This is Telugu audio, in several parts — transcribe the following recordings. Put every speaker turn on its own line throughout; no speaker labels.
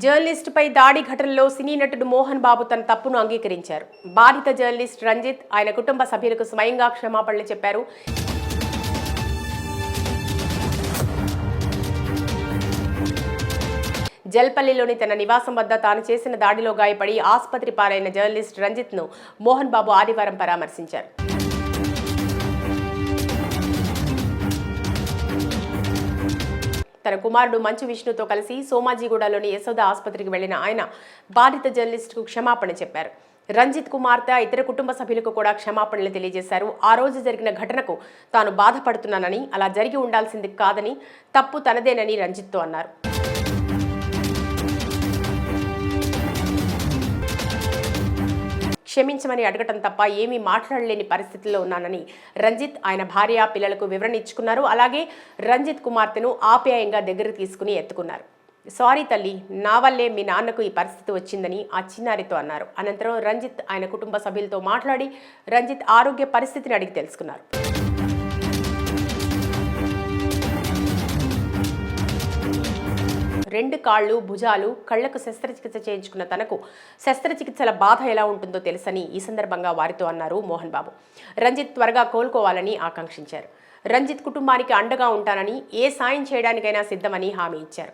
జర్నలిస్టుపై దాడి ఘటనలో సినీ నటుడు మోహన్ బాబు తన తప్పును అంగీకరించారు. బాధిత జర్నలిస్ట్ రంజిత్ ఆయన కుటుంబ సభ్యులకు స్వయంగా క్షమాపణలు చెప్పారు. జల్పల్లిలోని తన నివాసం వద్ద తాను చేసిన దాడిలో గాయపడి ఆసుపత్రి పాలైన జర్నలిస్ట్ రంజిత్ను మోహన్ బాబు ఆదివారం పరామర్శించారు. తన కుమారుడు మంచు విష్ణుతో కలిసి సోమాజీగూడలోని యశోద ఆసుపత్రికి వెళ్ళిన ఆయన బాధిత జర్నలిస్టుకు క్షమాపణ చెప్పారు. రంజిత్ కుమార్తె ఇతర కుటుంబ సభ్యులకు కూడా క్షమాపణలు తెలియజేశారు. ఆ రోజు జరిగిన ఘటనకు తాను బాధపడుతున్నానని అలా జరిగి ఉండాల్సింది కాదని తప్పు తనదేనని రంజిత్తో అన్నారు. క్షమించమని అడగటం తప్ప ఏమీ మాట్లాడలేని పరిస్థితిలో ఉన్నానని రంజిత్ ఆయన భార్య పిల్లలకు వివరణ ఇచ్చుకున్నారు. అలాగే రంజిత్ కుమార్తెను ఆప్యాయంగా దగ్గర తీసుకుని ఎత్తుకున్నారు. సారీ తల్లి నా వల్లే మీ నాన్నకు ఈ పరిస్థితి వచ్చిందని ఆ చిన్నారితో అన్నారు. అనంతరం రంజిత్ ఆయన కుటుంబ సభ్యులతో మాట్లాడి రంజిత్ ఆరోగ్య పరిస్థితిని అడిగి తెలుసుకున్నారు. రెండు కాళ్ళు భుజాలు కళ్ళకు శస్త్రచికిత్స చేయించుకున్న తనకు శస్త్రచికిత్సల బాధ ఎలా ఉంటుందో తెలుసని ఈ సందర్భంగా వారితో అన్నారు మోహన్ బాబు. రంజిత్ త్వరగా కోలుకోవాలని ఆకాంక్షించారు. రంజిత్ కుటుంబానికి అండగా ఉంటానని ఏ సాయం చేయడానికైనా సిద్ధమని హామీ ఇచ్చారు.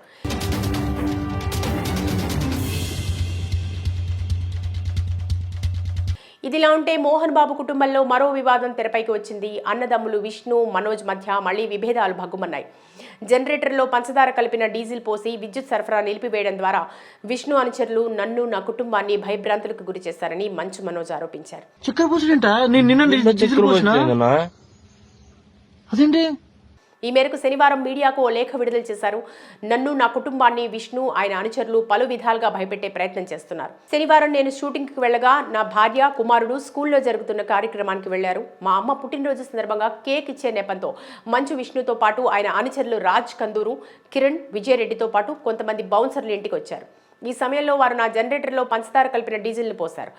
ఇదిలా ఉంటే మోహన్ బాబు కుటుంబంలో మరో వివాదం తెరపైకి వచ్చింది. అన్నదమ్ములు విష్ణు మనోజ్ మధ్య మళ్ళీ విభేదాలు భగ్గుమన్నాయి. జనరేటర్లో పంచదార కలిపిన డీజిల్ పోసి విద్యుత్ సరఫరా నిలిపివేయడం ద్వారా విష్ణు అనుచరులు నన్ను నా కుటుంబాన్ని భయభ్రాంతులకు గురి చేశారని మంచు మనోజ్ ఆరోపించారు.
అదేంటి?
ఈ మేరకు శనివారం మీడియాకు ఓ లేఖ విడుదల చేశారు. నన్ను నా కుటుంబాన్ని విష్ణు ఆయన అనుచరులు పలు విధాలుగా భయపెట్టే ప్రయత్నం చేస్తున్నారు. శనివారం నేను షూటింగ్కి వెళ్ళగా నా భార్య కుమారుడు స్కూల్లో జరుగుతున్న కార్యక్రమానికి వెళ్ళారు మా అమ్మ పుట్టినరోజు సందర్భంగా కేక్ ఇచ్చే నేపంతో మంచు విష్ణుతో పాటు ఆయన అనుచరులు రాజ్ కందూరు కిరణ్ విజయరెడ్డితో పాటు కొంతమంది బౌన్సర్లు ఇంటికి వచ్చారు. ఈ సమయంలో వారు నా జనరేటర్లో పంచదార కలిపిన డీజిల్ని పోశారు.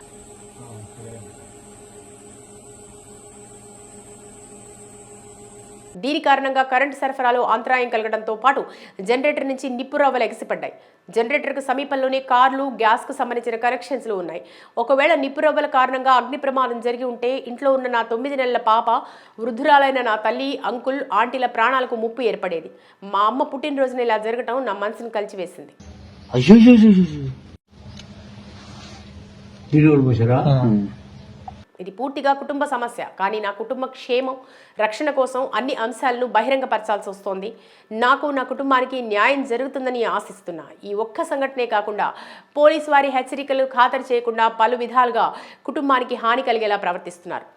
దీని కారణంగా కరెంటు సరఫరాలో అంతరాయం కలగడంతో పాటు జనరేటర్ నుంచి నిప్పు రవ్వలు ఎగసిపడ్డాయి. జనరేటర్కు సమీపంలోనే కార్లు గ్యాస్కు సంబంధించిన కనెక్షన్స్లు ఉన్నాయి. ఒకవేళ నిప్పు రవ్వల కారణంగా అగ్ని ప్రమాదం జరిగి ఉంటే ఇంట్లో ఉన్న నా తొమ్మిది నెలల పాప వృద్ధురాలైన నా తల్లి అంకుల్ ఆంటీల ప్రాణాలకు ముప్పు ఏర్పడేది. మా అమ్మ పుట్టినరోజున ఇలా జరగటం నా మనసును కలిచివేసింది.
అయ్యో
ఇది పూర్తిగా కుటుంబ సమస్య. కానీ నా కుటుంబ క్షేమం రక్షణ కోసం అన్ని అంశాలను బహిరంగపరచాల్సి వస్తోంది. నాకు నా కుటుంబానికి న్యాయం జరుగుతుందని ఆశిస్తున్నా. ఈ ఒక్క సంఘటనే కాకుండా పోలీసు వారి హెచ్చరికలు ఖాతరు చేయకుండా పలు విధాలుగా కుటుంబానికి హాని కలిగేలా ప్రవర్తిస్తున్నారు.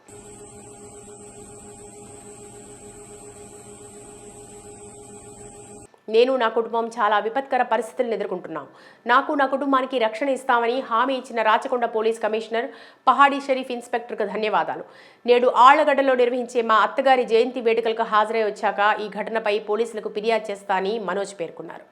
నేను నా కుటుంబం చాలా విపత్కర పరిస్థితులను ఎదుర్కొంటున్నాం. నాకు నా కుటుంబానికి రక్షణ ఇస్తామని హామీ ఇచ్చిన రాచకొండ పోలీస్ కమిషనర్ పహాడీ షరీఫ్ ఇన్స్పెక్టర్కు ధన్యవాదాలు. నేడు ఆళ్ళగడ్డలో నిర్వహించే మా అత్తగారి జయంతి వేడుకలకు హాజరై వచ్చాక ఈ ఘటనపై పోలీసులకు ఫిర్యాదు చేస్తా అని మనోజ్ పేర్కొన్నారు.